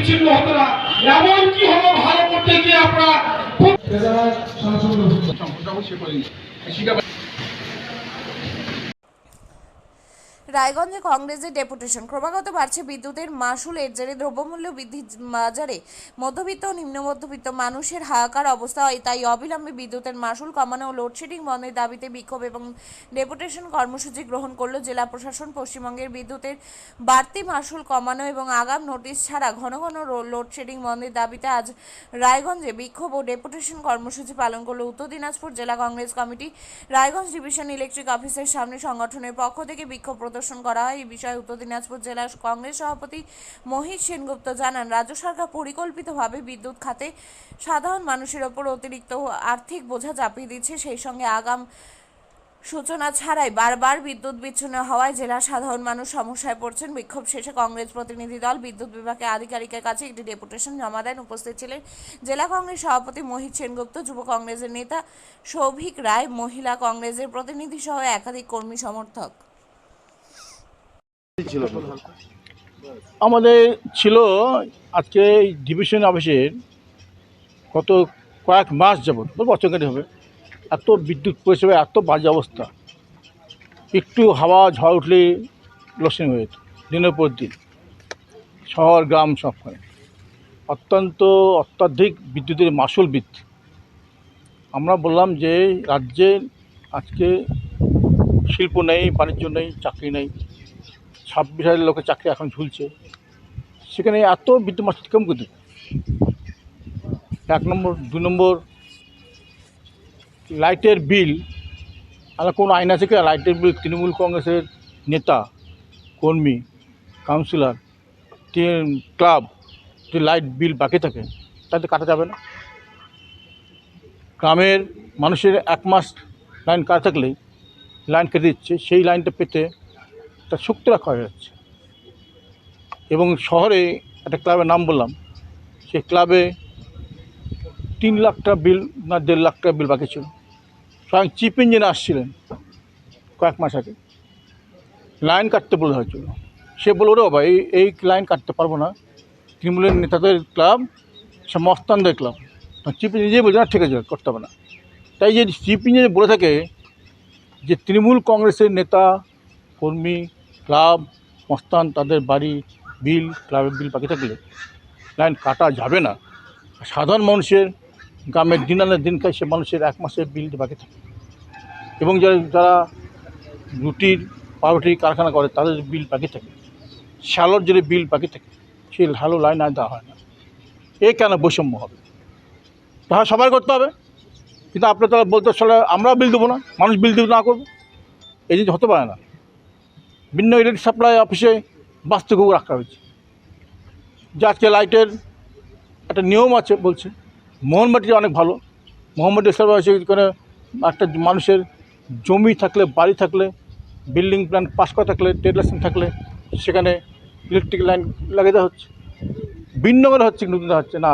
বিচ্ছিন্ন হতো না। এমন কি হলো? ভালো করতে গিয়ে আপনারা রায়গঞ্জে কংগ্রেসের ডেপুটেশন। ক্রমাগত বাড়ছে বিদ্যুতের মাসুল এর জেরে দ্রব্যমূল্য বৃদ্ধির বাজারে মধ্যবিত্ত ও নিম্ন মধ্যবিত্ত মানুষের হাহাকার অবস্থা হয়। তাই অবিলম্বে বিদ্যুতের মাসুল কমানো ও লোডশেডিং বন্ধের দাবিতে বিক্ষোভ এবং ডেপুটেশন কর্মসূচি গ্রহণ করল জেলা প্রশাসন। পশ্চিমবঙ্গের বিদ্যুতের বাড়তি মাসুল কমানো এবং আগাম নোটিশ ছাড়া ঘন ঘন লোডশেডিং বন্ধের দাবিতে আজ রায়গঞ্জে বিক্ষোভ ও ডেপুটেশন কর্মসূচি পালন করল উত্তর দিনাজপুর জেলা Congress committee. Raiganj division electric অফিসের সামনে সংগঠনের পক্ষ থেকে বিক্ষোভ প্রদর্শন করা হয়। এই বিষয়ে উত্তর দিনাজপুর জেলা কংগ্রেস সভাপতি মহিত সেনগুপ্ত জানান, রাজ্য সরকার পরিকল্পিতভাবে বিদ্যুৎ খাতে সাধারণ মানুষের ওপর অতিরিক্ত আর্থিক বোঝা চাপিয়ে দিচ্ছে। সেই সঙ্গে আগাম সূচনা ছাড়াই বারবার বিদ্যুৎ বিচ্ছিন্ন হওয়ায় জেলার সাধারণ মানুষ সমস্যায় পড়ছেন। বিক্ষোভ শেষে কংগ্রেস প্রতিনিধি দল বিদ্যুৎ বিভাগের আধিকারিকের কাছে একটি ডেপুটেশন জমা দেন। উপস্থিত ছিলেন জেলা কংগ্রেস সভাপতি মোহিত সেনগুপ্ত, যুব কংগ্রেসের নেতা সৌভিক রায়, মহিলা কংগ্রেসের প্রতিনিধি সহ একাধিক কর্মী সমর্থক। ছিল আমাদের ছিল আজকে এই ডিভিশন অফিসের গত কয়েক মাস যাবত বছর হবে এত বিদ্যুৎ পরিষেবা এত বাজে অবস্থা। একটু হাওয়া ঝড় উঠলে লোডশেডিং হয়ে যেত দিনের পর দিন। শহর গ্রাম সবখানে অত্যন্ত অত্যাধিক বিদ্যুতের মাসুল বৃদ্ধি। আমরা বললাম যে রাজ্যে আজকে শিল্প নেই বাণিজ্য নেই চাকরি নেই। ছাব্বিশ হাজার লোকের চাকরি এখন ঝুলছে। সেখানে এত বিদ্যুৎ মাসুল কম করে দেবে? এক নম্বর দু নম্বর, লাইটের বিল আমরা কোনো আইন আছে কি? লাইটের বিল তৃণমূল কংগ্রেসের নেতা, কর্মী, কাউন্সিলর ক্লাব, যদি লাইট বিল বাকি থাকে তাতে কাটা যাবে না। গ্রামের মানুষের এক মাস লাইন কাটা থাকলেই লাইন কেটে দিচ্ছে। সেই লাইনটা পেতে তার শক্তি রাখা যাচ্ছে। এবং শহরে একটা ক্লাবের নাম বললাম, সেই ক্লাবে তিন লাখ টাকা বিল না দেড় লাখ টাকা বিল বাকি ছিল। স্বয়ং চিফ ইঞ্জিনিয়ার আসছিলেন কয়েক মাস আগে। লাইন কাটতে বলে হয়েছিল। সে বলল রে বাবা, এই এই লাইন কাটতে পারব না। তৃণমূলের নেতাদের ক্লাব, সে মস্তানদের ক্লাব। চিফ নিজেই বলছে, না, ঠিক আছে, করতে হবে না। তাই যে চিফ ইঞ্জিনিয়ার বলে থাকে যে, তৃণমূল কংগ্রেসের নেতা, কর্মী ক্লাব, মস্তান, তাদের বাড়ি, বিল, ক্লাবের বিল বাকি থাকলে। লাইন কাটা যাবে না। সাধারণ মানুষের গ্রামের দিন আনে দিন খায় সে মানুষের এক মাসের বিল বাকি থাকে। এবং যারা যারা রুটির, পাউরুটির কারখানা করে, তাদের বিল বাকি থাকে। শ্যালোর যদি বিল বাকি থাকে, সেই ভালো লাইন আর দেওয়া হয় না। এ কেন বৈষম্য হবে? তাহলে সবাই করতে হবে। কিন্তু আপনার তারা বলতে চলে আমরাও বিল দেবো না, মানুষ বিল দেবো না করব। এই জিনিস হতে পারে না। ভিন্ন ইলেকট্রিক সাপ্লাই অফিসে বাস্তুকুক রাখা হয়েছে। যে আজকে লাইটের একটা নিয়ম আছে বলছে মোহনবাটি অনেক ভালো। মোহাম্মদ সাহেব আছে এখানে একটা মানুষের জমি থাকলে, বাড়ি থাকলে, বিল্ডিং প্ল্যান পাশ করা থাকলে টেডলেশন থাকলে, সেখানে ইলেকট্রিক লাইন লাগিয়ে দেওয়া হচ্ছে। করে হচ্ছে নতুন দেওয়া হচ্ছে না।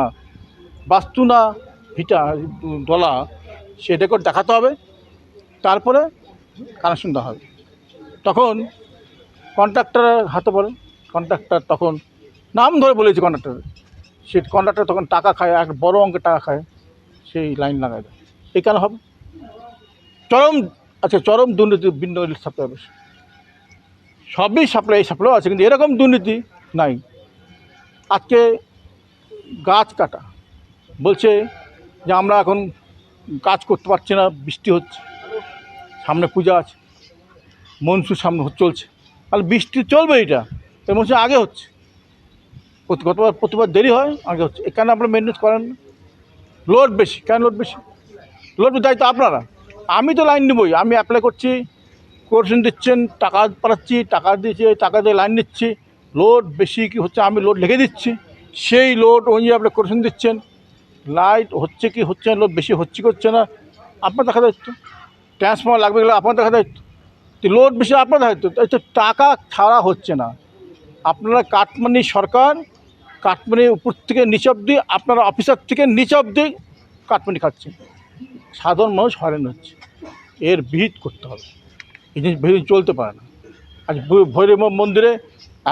বাস্তু না ভিটা, ডলা সেটা করে দেখাতে হবে, তারপরে কানেকশন দেওয়া হবে। তখন কন্ট্রাক্টরের হাতে পড়ে কন্ট্রাক্টর তখন নাম ধরে বলেছে কন্ট্রাক্টর সে কন্ট্রাক্টর তখন টাকা খায়, এক বড় অঙ্কের টাকা খায়, সেই লাইন লাগায় দেয়। এই কেন হবে? চরম আচ্ছা চরম দুর্নীতি ভিন্ন সাপ্লাই অফিস সবই সাপ্লাই সাপ্লাই আছে, কিন্তু এরকম দুর্নীতি নাই। আজকে গাছ কাটা। বলছে যে আমরা এখন কাজ করতে পারছি না, বৃষ্টি হচ্ছে, সামনে পূজা আছে, মনসুর সামনে চলছে। তাহলে বৃষ্টি চলবে এটা। এর মধ্যে আগে হচ্ছে। গতবার, প্রতিবার দেরি হয়, আগে হচ্ছে। এখানে আপনারা মেনটেন্স করেন লোড বেশি। কেন লোড বেশি? লোড দায়িত্ব আপনারা। আমি তো লাইন নেবই। আমি অ্যাপ্লাই করছি কোর্সন দিচ্ছেন, টাকা পাঠাচ্ছি, টাকা দিচ্ছি টাকা দিয়ে লাইন নিচ্ছি। লোড বেশি কি হচ্ছে? আমি লোড লিখে দিচ্ছি। সেই লোড অনুযায়ী আপনি কোর্সন দিচ্ছেন। লাইট হচ্ছে কি হচ্ছে না লোড বেশি হচ্ছে কি হচ্ছে না, আপনার দেখা দায়িত্ব। ট্রান্সফর্মার লাগবে গেলে আপনার দেখা দায়িত্ব। তো লোড বেশি আপনার দায়িত্ব এই তো টাকা ছাড়া হচ্ছে না। আপনারা কাটমানি সরকার কাটমানি উপর থেকে নিচ অব্দি আপনারা অফিসার থেকে নিচ অব্দি কাটমানি খাচ্ছেন। সাধারণ মানুষ হয়রান হচ্ছে। এর বিহিত করতে হবে। এই জিনিস বেশি চলতে পারে না। আজ ভৈরব মন্দিরে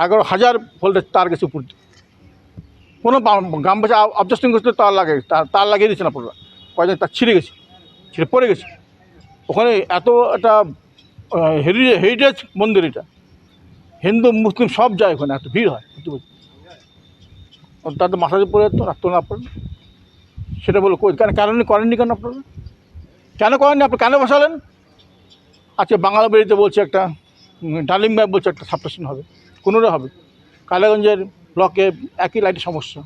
এগারো হাজার ভোল্টেজ তার গেছে উপর। কোনো গ্রামবাসী অবজাস্টিং করছিল তার লাগে তার লাগিয়ে না আপনারা কয়েকজন তার ছিঁড়ে গেছে, ছিঁড়ে পড়ে গেছে। ওখানে এত একটা হেরিটেজ মন্দির এটা। হিন্দু মুসলিম সব যায় ওখানে একটা ভিড় হয় প্রতি বছর তাদের মাথায় পড়ে তো রাখতো না আপনারা সেটা বলো কেন কেন করেননি কেন আপনারা? কেন করেননি? আপনি কেন বসালেন? আচ্ছা বাংলা বেরিতে বলছে একটা উম, ডালিম ব্যাগ বলছে একটা সাবস্টেশন হবে। কোনোটা হবে? কালীগঞ্জের ব্লকে একই লাইটের সমস্যা।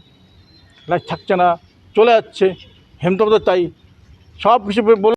লাইট থাকছে না চলে যাচ্ছে হেমতপদের তাই। সব হিসেবে বলে